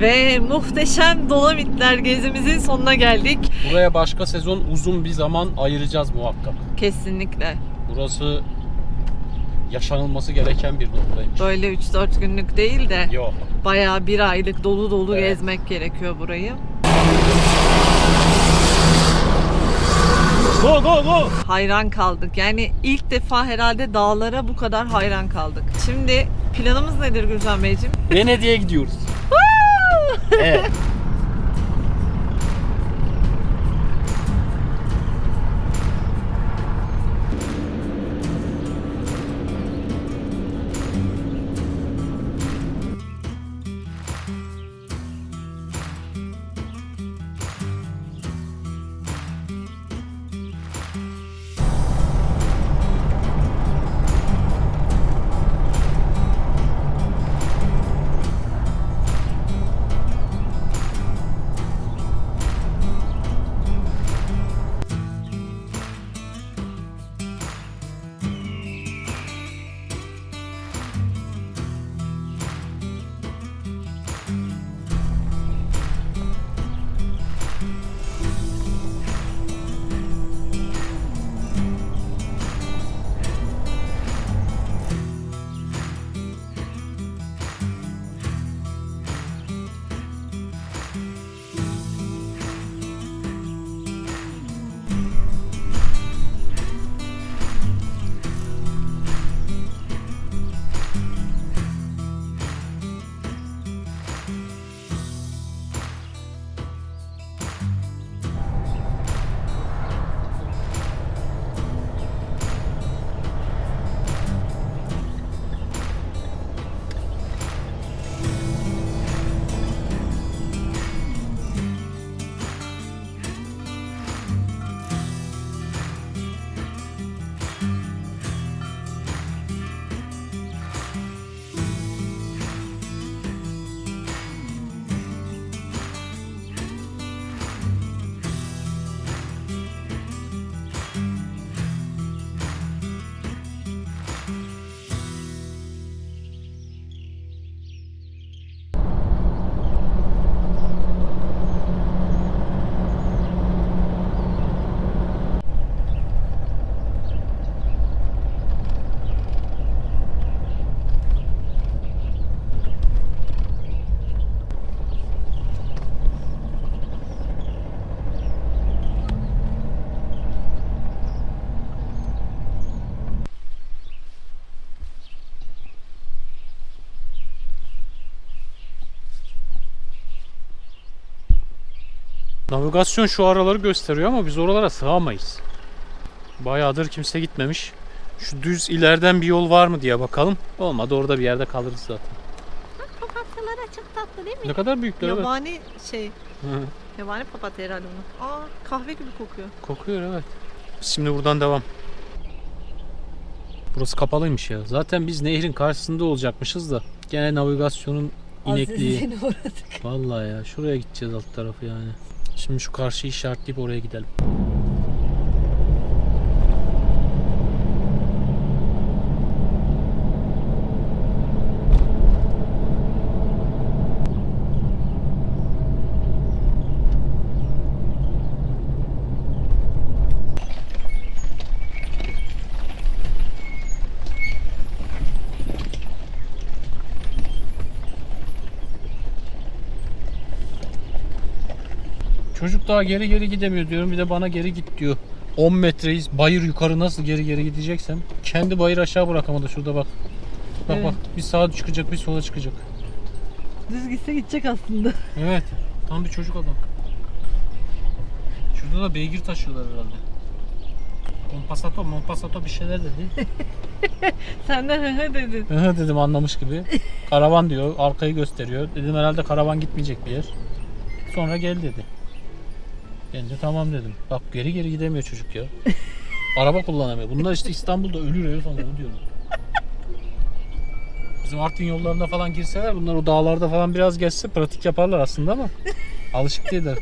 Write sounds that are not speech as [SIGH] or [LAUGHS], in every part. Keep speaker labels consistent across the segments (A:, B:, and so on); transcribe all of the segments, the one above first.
A: Ve muhteşem Dolomitler gezimizin sonuna geldik.
B: Buraya başka sezon uzun bir zaman ayıracağız muhakkak.
A: Kesinlikle.
B: Burası yaşanılması gereken bir noktaymış.
A: Böyle 3-4 günlük değil de
B: Yok.
A: bayağı bir aylık dolu dolu
B: Evet.
A: gezmek gerekiyor burayı.
B: Go go go.
A: Hayran kaldık. Yani ilk defa herhalde dağlara bu kadar hayran kaldık. Şimdi planımız nedir Gülcan Beyciğim?
B: Venedik'e gidiyoruz. Evet. Navigasyon şu araları gösteriyor ama biz oralara sığamayız. Bayağıdır kimse gitmemiş. Şu düz ileriden bir yol var mı diye bakalım. Olmadı orada bir yerde kalırız zaten.
A: Papatyalara çok tatlı değil mi?
B: Ne kadar büyükler evet.
A: Yabani şey,
B: Hı,
A: yabani papatya herhalde bunu. Aa kahve gibi kokuyor.
B: Kokuyor evet. Şimdi buradan devam. Burası kapalıymış ya. Zaten biz nehrin karşısında olacakmışız da. Gene navigasyonun inekliği.
A: Azizliğine uğradık.
B: Vallahi ya şuraya gideceğiz alt tarafı yani. Şimdi şu karşıyı işaretleyip oraya gidelim. Çocuk daha geri geri gidemiyor diyorum. Bir de bana geri git diyor. 10 metreyiz. Bayır yukarı nasıl geri geri gideceksem. Kendi bayır aşağı bırakamadı. Şurada bak. Bak
A: Evet.
B: bak. Bir sağa çıkacak bir sola çıkacak.
A: Düz gitse gidecek aslında. [LAUGHS]
B: Evet. Tam bir çocuk adam. Şurada da beygir taşıyorlar herhalde. Mompasato, mompasato bir şeyler dedi. [LAUGHS]
A: Senden hı hı dedin.
B: Hı dedim anlamış gibi. Karavan diyor. Arkayı gösteriyor. Dedim herhalde karavan gitmeyecek bir yer. Sonra gel dedi. Ben de tamam dedim. Bak geri geri gidemiyor çocuk ya. [LAUGHS] Araba kullanamıyor. Bunlar işte İstanbul'da ölür herif onu diyorum. Bizim Artvin yollarına falan girseler bunlar o dağlarda falan biraz geçse pratik yaparlar aslında ama alışık değiller.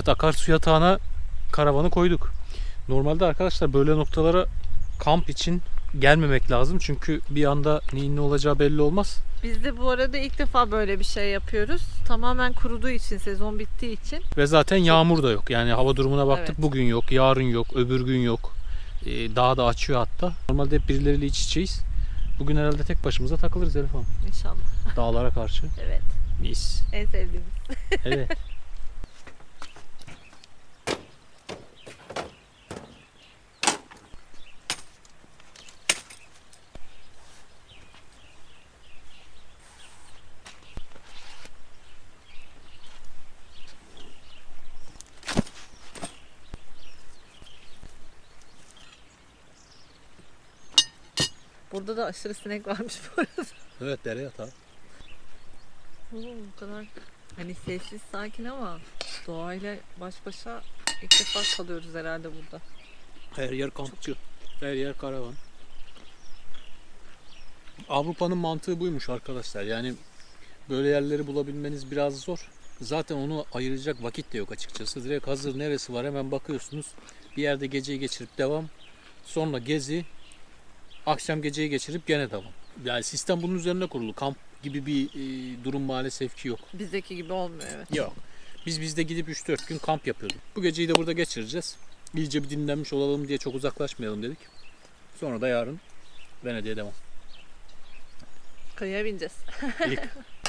B: Evet akarsu yatağına karavanı koyduk. Normalde arkadaşlar böyle noktalara kamp için gelmemek lazım. Çünkü bir anda neyin ne olacağı belli olmaz.
A: Biz de bu arada ilk defa böyle bir şey yapıyoruz. Tamamen kuruduğu için, sezon bittiği için.
B: Ve zaten yağmur da yok. Yani hava durumuna baktık.
A: Evet.
B: Bugün yok, yarın yok, öbür gün yok. Ee, daha da açıyor hatta. Normalde hep birileriyle iç içeyiz. Bugün herhalde tek başımıza takılırız Elif Hanım.
A: İnşallah.
B: Dağlara karşı.
A: Evet.
B: Mis.
A: En sevdiğimiz.
B: Evet. [LAUGHS]
A: Burada da aşırı sinek varmış bu arada.
B: evet dere yatağı.
A: Oo, bu kadar hani sessiz sakin ama doğayla baş başa ilk defa kalıyoruz herhalde burada.
B: Her yer kampçı. Her yer karavan. Avrupa'nın mantığı buymuş arkadaşlar. Yani böyle yerleri bulabilmeniz biraz zor. Zaten onu ayıracak vakit de yok açıkçası. Direkt hazır neresi var hemen bakıyorsunuz. Bir yerde geceyi geçirip devam. Sonra gezi. Akşam geceyi geçirip gene devam. Yani sistem bunun üzerine kurulu. Kamp gibi bir e, durum maalesef ki yok.
A: Bizdeki gibi olmuyor evet.
B: Yok. Biz bizde gidip 3-4 gün kamp yapıyorduk. Bu geceyi de burada geçireceğiz. İyice bir dinlenmiş olalım diye çok uzaklaşmayalım dedik. Sonra da yarın Venedik'e devam.
A: Kayaya bineceğiz.
B: İlk. [LAUGHS]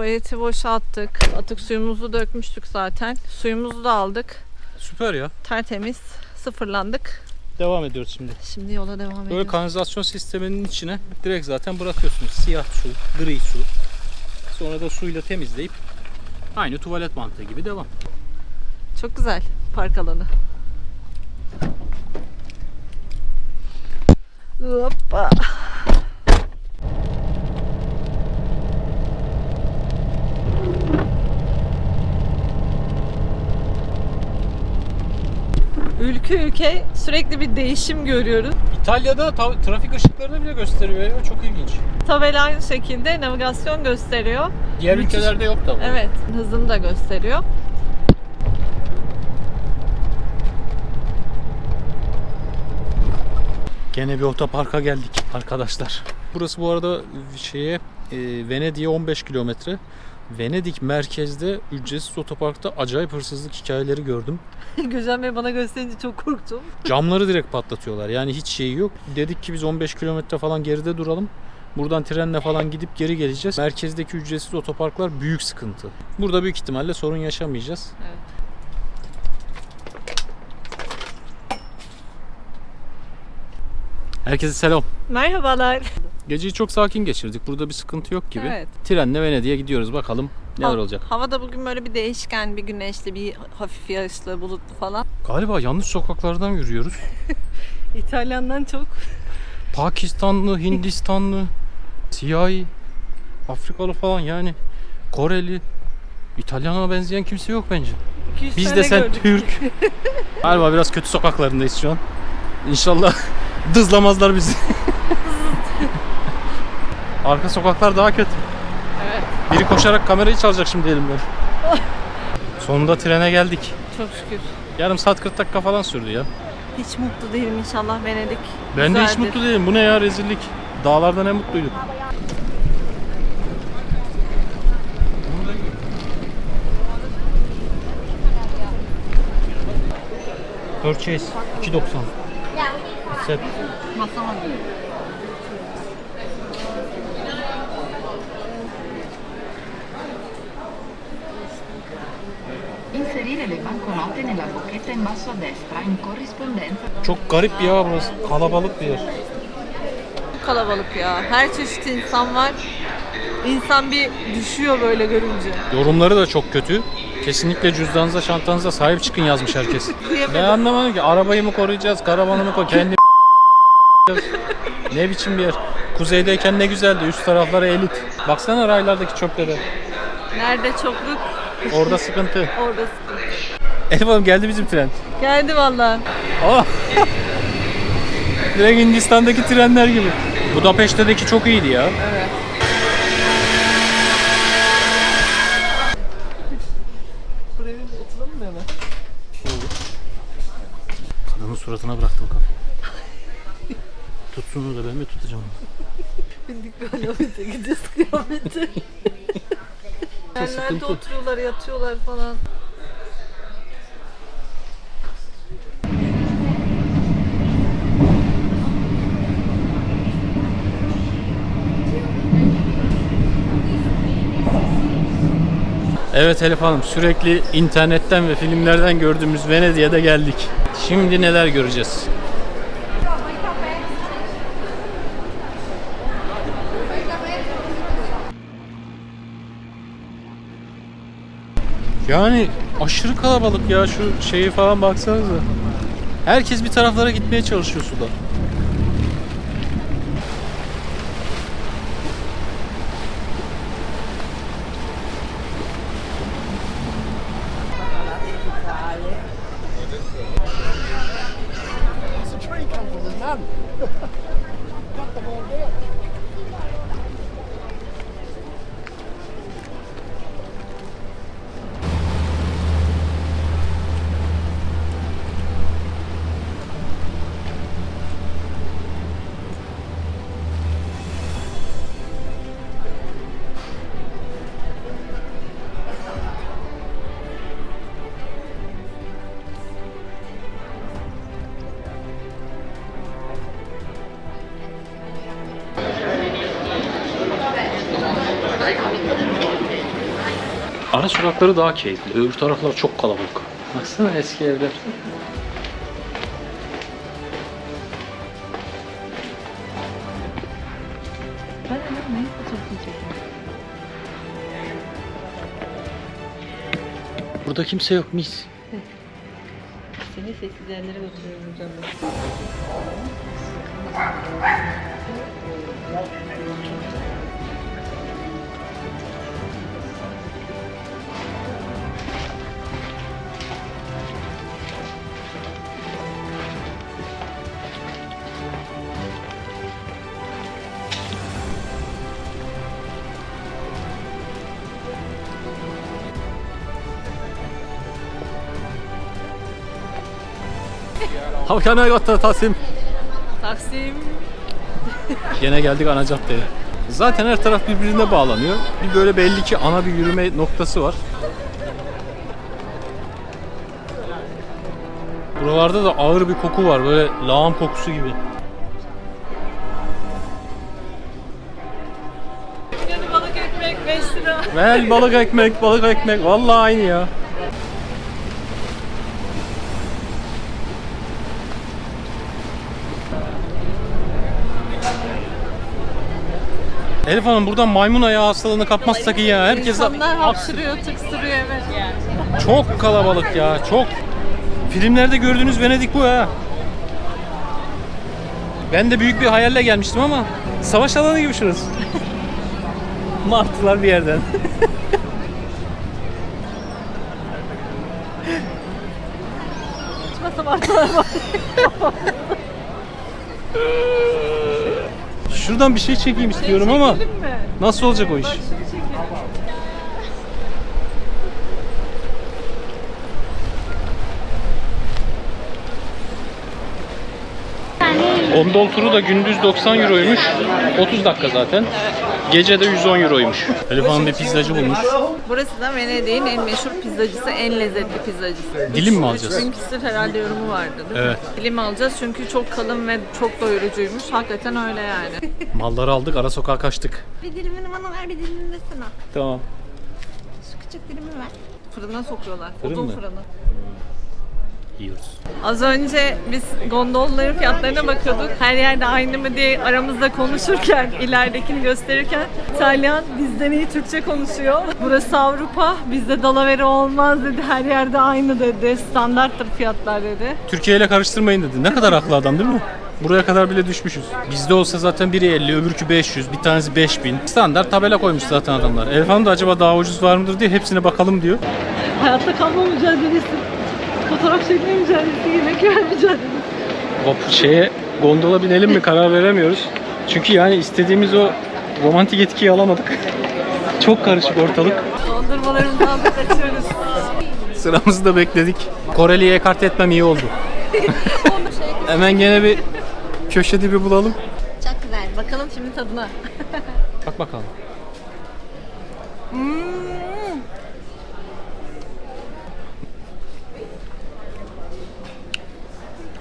A: Tuvaleti boşalttık. Atık suyumuzu dökmüştük zaten. Suyumuzu da aldık.
B: Süper ya.
A: Tertemiz. Sıfırlandık.
B: devam ediyoruz şimdi.
A: Şimdi yola devam
B: Böyle
A: ediyoruz.
B: kanalizasyon sisteminin içine direkt zaten bırakıyorsunuz. Siyah su, gri su. Sonra da suyla temizleyip aynı tuvalet mantığı gibi devam.
A: Çok güzel park alanı. Hoppa. Ülke ülke sürekli bir değişim görüyoruz.
B: İtalya'da ta- trafik ışıklarını bile gösteriyor ya. Çok ilginç.
A: Tabela aynı şekilde navigasyon gösteriyor.
B: Diğer
A: Müthiş.
B: ülkelerde yok da bu.
A: Evet, hızını da gösteriyor.
B: Gene bir otoparka geldik arkadaşlar. Burası bu arada şeye e, Venedik'e 15 kilometre. Venedik merkezde ücretsiz otoparkta acayip hırsızlık hikayeleri gördüm. [LAUGHS]
A: Gülcan Bey bana gösterince çok korktum. [LAUGHS]
B: Camları direkt patlatıyorlar. Yani hiç şeyi yok. Dedik ki biz 15 kilometre falan geride duralım. Buradan trenle falan gidip geri geleceğiz. Merkezdeki ücretsiz otoparklar büyük sıkıntı. Burada büyük ihtimalle sorun yaşamayacağız.
A: Evet.
B: Herkese selam.
A: Merhabalar.
B: Geceyi çok sakin geçirdik. Burada bir sıkıntı yok gibi.
A: Evet.
B: Trenle Venedik'e gidiyoruz. Bakalım neler
A: Ha-
B: olacak.
A: Hava da bugün böyle bir değişken, bir güneşli, bir hafif yağışlı, bulutlu falan.
B: Galiba yanlış sokaklardan yürüyoruz. [LAUGHS]
A: İtalyandan çok.
B: Pakistanlı, Hindistanlı, [LAUGHS] siyahi, Afrikalı falan yani Koreli, İtalyana benzeyen kimse yok bence.
A: 200
B: Biz de sen
A: gördük.
B: Türk. [LAUGHS] Galiba biraz kötü sokaklarındayız şu an. İnşallah dızlamazlar bizi. Arka sokaklar daha kötü.
A: Evet.
B: Biri koşarak kamerayı çalacak şimdi elimden. [LAUGHS] Sonunda trene geldik.
A: Çok şükür.
B: Yarım saat 40 dakika falan sürdü ya.
A: Hiç mutlu değilim inşallah Venedik.
B: Ben de hiç
A: güzeldir.
B: mutlu değilim. Bu ne ya rezillik. Dağlarda ne mutluyduk. Purchase 2.90 Set
A: Masama
B: Çok garip ya burası. Kalabalık bir yer.
A: kalabalık ya. Her çeşit insan var. İnsan bir düşüyor böyle görünce.
B: Yorumları da çok kötü. Kesinlikle cüzdanınıza, çantanıza sahip çıkın yazmış herkes. [LAUGHS] ben anlamadım ki arabayı mı koruyacağız, karavanı mı koruyacağız, kendi [LAUGHS] Ne biçim bir yer. Kuzeydeyken ne güzeldi, üst tarafları elit. Baksana raylardaki çöplere.
A: Nerede çokluk,
B: Orada sıkıntı.
A: orada sıkıntı.
B: Elif Hanım geldi bizim tren.
A: Geldi vallahi.
B: Aa! Direkt Hindistan'daki trenler gibi. Budapeşte'deki çok iyiydi ya.
A: Evet. Buraya oturalım mı hemen?
B: Kadının suratına bıraktım kafayı. Tutsun da ben mi tutacağım?
A: Bindik bir kıyamete gideceğiz kıyamete. Yerlerde
B: sıkıntı.
A: oturuyorlar, yatıyorlar falan.
B: Evet Elif Hanım sürekli internetten ve filmlerden gördüğümüz Venedik'e de geldik. Şimdi neler göreceğiz? Yani aşırı kalabalık ya şu şeyi falan baksanıza. Herkes bir taraflara gitmeye çalışıyor suda. sokakları daha keyifli. Öbür taraflar çok kalabalık. Baksana eski evler. Burada kimse yok mis.
A: Seni sessiz yerlere götürüyorum hocam.
B: How can I got the Taksim?
A: Taksim.
B: Yine geldik ana caddeye. Zaten her taraf birbirine bağlanıyor. Bir böyle belli ki ana bir yürüme noktası var. Buralarda da ağır bir koku var. Böyle lağım kokusu gibi.
A: Yani balık ekmek 5 lira.
B: Ver balık ekmek, balık ekmek. Vallahi aynı ya. Elif Hanım buradan maymun ayağı hastalığını kapmazsak iyi ya. Herkes
A: İnsanlar hapşırıyor, tıksırıyor evet.
B: çok kalabalık ya. Çok. Filmlerde gördüğünüz Venedik bu ha. Ben de büyük bir hayalle gelmiştim ama savaş alanı gibi şurası. [LAUGHS] Martılar bir yerden.
A: Saçma sapan var. [LAUGHS]
B: Şuradan bir şey çekeyim istiyorum ama
A: mi?
B: nasıl olacak o iş? Gondol turu da gündüz 90 euroymuş. 30 dakika zaten. Gece de 110 euroymuş. Elif Hanım bir pizzacı bulmuş.
A: Burası da Venedik'in en meşhur pizzacısı, en lezzetli pizzacısı.
B: Dilim mi alacağız?
A: Üç bin küsür herhalde yorumu vardı değil mi?
B: Evet.
A: Dilim alacağız çünkü çok kalın ve çok doyurucuymuş. Hakikaten öyle yani. [LAUGHS]
B: Malları aldık, ara sokağa kaçtık.
A: bir dilimini bana ver, bir dilimini de sana.
B: Tamam.
A: Şu küçük dilimi ver. Fırına sokuyorlar.
B: Fırın
A: Odun
B: mı?
A: fırını.
B: Yiyoruz.
A: Az önce biz gondolların fiyatlarına bakıyorduk. Her yerde aynı mı diye aramızda konuşurken, [LAUGHS] ileridekini gösterirken İtalyan bizden iyi Türkçe konuşuyor. [LAUGHS] Burası Avrupa, bizde dalavere olmaz dedi. Her yerde aynı dedi. Standarttır fiyatlar dedi.
B: Türkiye ile karıştırmayın dedi. Ne kadar haklı adam değil mi? Buraya kadar bile düşmüşüz. Bizde olsa zaten biri 50, öbürkü 500, bir tanesi 5000. Standart tabela koymuş zaten adamlar. Elif Hanım da acaba daha ucuz var mıdır diye hepsine bakalım diyor.
A: Hayatta kalma mücadelesi, fotoğraf çekme mücadelesi, yemek yeme mücadelesi.
B: O şeye gondola binelim mi karar veremiyoruz. Çünkü yani istediğimiz o romantik etkiyi alamadık. [LAUGHS] Çok karışık ortalık.
A: Dondurmalarımızı aldık açıyoruz.
B: Sıramızı da bekledik. Koreli'ye ekart etmem iyi oldu. [LAUGHS] Hemen gene bir köşe dibi bulalım.
A: Çok güzel. Bakalım şimdi tadına.
B: Bak bakalım.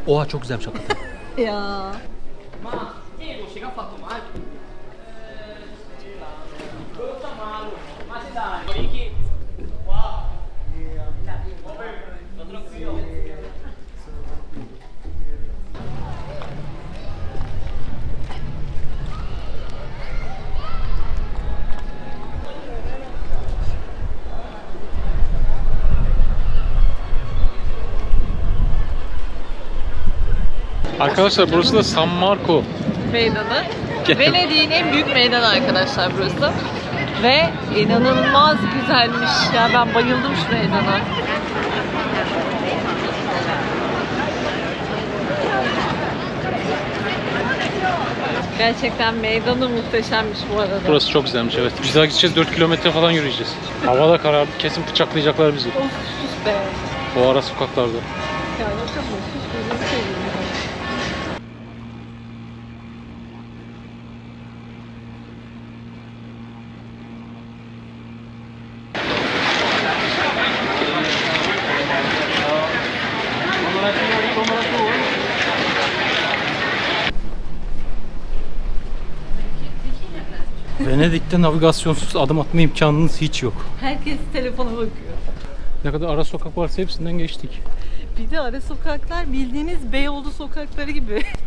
B: Oha çok güzelmiş hakikaten. [LAUGHS]
A: ya.
B: Arkadaşlar burası da San Marco.
A: meydanı. Venedik'in en büyük meydanı arkadaşlar burası. Ve inanılmaz güzelmiş. Ya ben bayıldım şu meydana. Gerçekten meydanı muhteşemmiş bu arada.
B: Burası çok güzelmiş evet. Biz daha gideceğiz 4 kilometre falan yürüyeceğiz. Hava da karardı kesin bıçaklayacaklar bizi.
A: Of sus be.
B: Bu ara sokaklarda.
A: Ya yok yapma sus gözünü seveyim
B: Venedik'te navigasyonsuz adım atma imkanınız hiç yok.
A: Herkes telefona bakıyor.
B: Ne kadar ara sokak varsa hepsinden geçtik.
A: Bir de ara sokaklar bildiğiniz Beyoğlu sokakları gibi. [LAUGHS]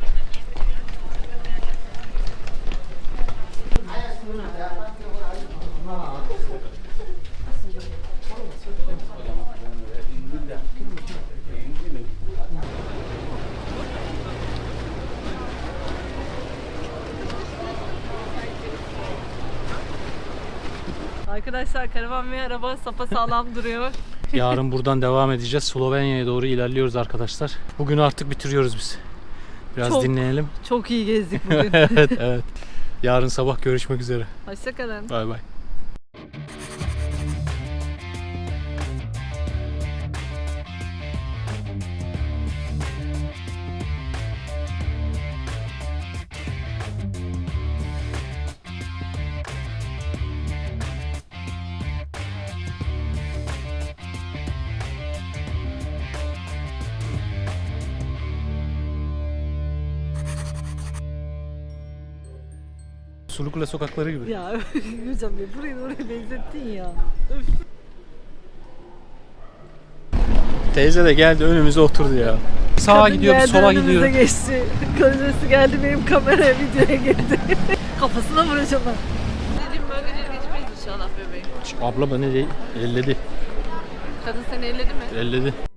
A: Arkadaşlar karavan ve araba sapa sağlam [LAUGHS] duruyor.
B: Yarın buradan devam edeceğiz. Slovenya'ya doğru ilerliyoruz arkadaşlar. Bugün artık bitiriyoruz biz. Biraz
A: Çok.
B: dinleyelim.
A: Çok iyi gezdik bugün. [LAUGHS]
B: evet evet. Yarın sabah görüşmek üzere.
A: Hoşçakalın.
B: Bay bay. Sulukule sokakları gibi.
A: Ya [LAUGHS] hocam ya burayı oraya benzettin ya.
B: Teyze de geldi önümüze oturdu ya. Sağa
A: Kadın
B: gidiyordu,
A: geldi,
B: sola
A: önümüze
B: gidiyor.
A: geçti. [LAUGHS] Kocası geldi benim kameraya videoya girdi. [LAUGHS] Kafasına vuracağım ben. Dediğim bölgeleri geçmeyiz inşallah bebeğim.
B: Abla beni elledi.
A: Kadın seni elledi mi?
B: Elledi.